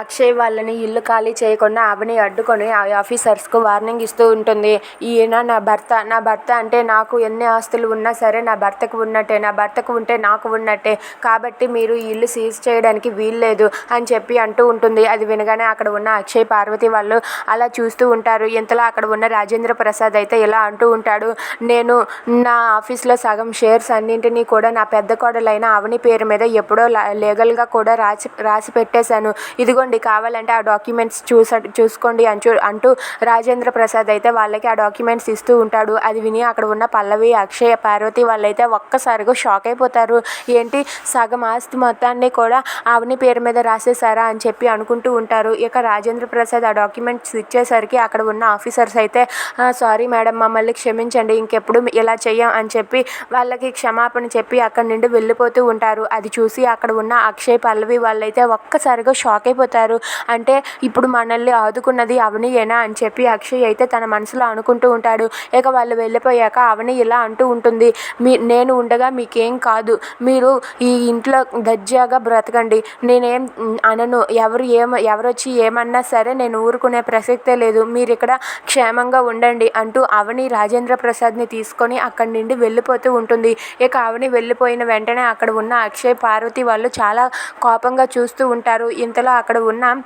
అక్షయ్ వాళ్ళని ఇల్లు ఖాళీ చేయకుండా ఆమెని అడ్డుకొని ఆ ఆఫీసర్స్కు వార్నింగ్ ఇస్తూ ఉంటుంది. ఈయన నా భర్త నా భర్త అంటే నాకు ఎన్ని ఆస్తులు ఉన్నా సరే నా భర్తకు ఉన్నట్టే నా భర్తకు ఉంటే నాకు ఉన్నట్టే. కాబట్టి మీరు ఈ ఇల్లు సీజ్ చేయడానికి వీల్లేదు అని చెప్పి అంటూ ఉంటుంది. అది వినగానే అక్కడ ఉన్న అక్షయ్ పార్వతి వాళ్ళు అలా చూస్తూ ఉంటారు. ఇంతలో అక్కడ ఉన్న రాజేంద్ర ప్రసాద్ అయితే ఇలా అంటూ ఉంటాడు. నేను నా ఆఫీస్లో సగం షేర్స్ అన్నింటినీ కూడా నా పెద్ద కోడలైన అవని పేరు మీద ఎప్పుడో లీగల్గా కూడా రాసి రాసి పెట్టేశాను. ఇదిగో చూసుకోండి కావాలంటే ఆ డాక్యుమెంట్స్ చూస చూసుకోండి అంచు అంటూ రాజేంద్ర ప్రసాద్ అయితే వాళ్ళకి ఆ డాక్యుమెంట్స్ ఇస్తూ ఉంటాడు. అది విని అక్కడ ఉన్న పల్లవి అక్షయ్ పార్వతి వాళ్ళైతే ఒక్కసారిగా షాక్ అయిపోతారు. ఏంటి? సగం ఆస్తి మొత్తాన్ని కూడా ఆవిని పేరు మీద రాసేసారా అని చెప్పి అనుకుంటూ ఉంటారు. ఇక రాజేంద్ర ప్రసాద్ ఆ డాక్యుమెంట్స్ ఇచ్చేసరికి అక్కడ ఉన్న ఆఫీసర్స్ అయితే సారీ మేడం మమ్మల్ని క్షమించండి ఇంకెప్పుడు ఇలా చెయ్యం అని చెప్పి వాళ్ళకి క్షమాపణ చెప్పి అక్కడి నుండి వెళ్ళిపోతూ ఉంటారు. అది చూసి అక్కడ ఉన్న అక్షయ్ పల్లవి వాళ్ళైతే ఒక్కసారిగా షాక్ అయిపోతారు. అంటే ఇప్పుడు మనల్ని ఆదుకున్నది అవనియేనా అని చెప్పి అక్షయ్ అయితే తన మనసులో అనుకుంటూ ఉంటాడు. ఇక వాళ్ళు వెళ్ళిపోయాక అవని ఇలా అంటూ ఉంటుంది. మీ నేను ఉండగా మీకేం కాదు. మీరు ఈ ఇంట్లో దర్జాగా బ్రతకండి. నేనేం అనను. ఎవరు ఏమ ఎవరు వచ్చి ఏమన్నా సరే నేను ఊరుకునే ప్రసక్తే లేదు. మీరు ఇక్కడ క్షేమంగా ఉండండి అంటూ అవని రాజేంద్ర ప్రసాద్ని తీసుకొని అక్కడి నుండి వెళ్ళిపోతూ ఉంటుంది. ఇక అవని వెళ్ళిపోయిన వెంటనే అక్కడ ఉన్న అక్షయ్ పార్వతి వాళ్ళు చాలా కోపంగా చూస్తూ ఉంటారు. ఇంతలో అక్కడ ఉన్న.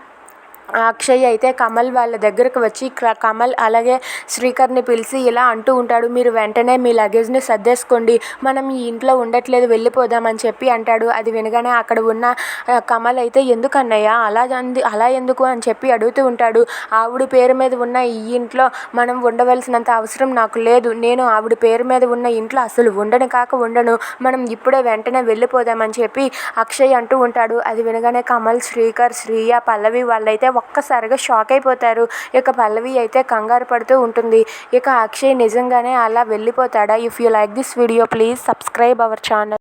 అక్షయ్ అయితే కమల్ వాళ్ళ దగ్గరకు వచ్చి కమల్ అలాగే శ్రీకర్ని పిలిచి ఇలా అంటూ ఉంటాడు మీరు వెంటనే మీ లగేజ్ని సర్దేసుకోండి మనం ఈ ఇంట్లో ఉండట్లేదు వెళ్ళిపోదామని చెప్పి అంటాడు. అది వినగానే అక్కడ ఉన్న కమల్ అయితే ఎందుకు అన్నయ్య అలా అంది అలా ఎందుకు? అని చెప్పి అడుగుతూ ఉంటాడు. ఆవిడ పేరు మీద ఉన్న ఈ ఇంట్లో మనం ఉండవలసినంత అవసరం నాకు లేదు. నేను ఆవిడ పేరు మీద ఉన్న ఇంట్లో అసలు ఉండను కాక ఉండను. మనం ఇప్పుడే వెంటనే వెళ్ళిపోదామని చెప్పి అక్షయ్ అంటూ ఉంటాడు. అది వినగానే కమల్ శ్రీకర్ శ్రీయ పల్లవి వాళ్ళైతే ఒక్కసారిగా షాక్ అయిపోతారు. ఇక పల్లవి అయితే కంగారు పడుతూ ఉంటుంది. ఇక అక్షయ్ నిజంగానే అలా వెళ్ళిపోతాడా? If you like this video please subscribe our channel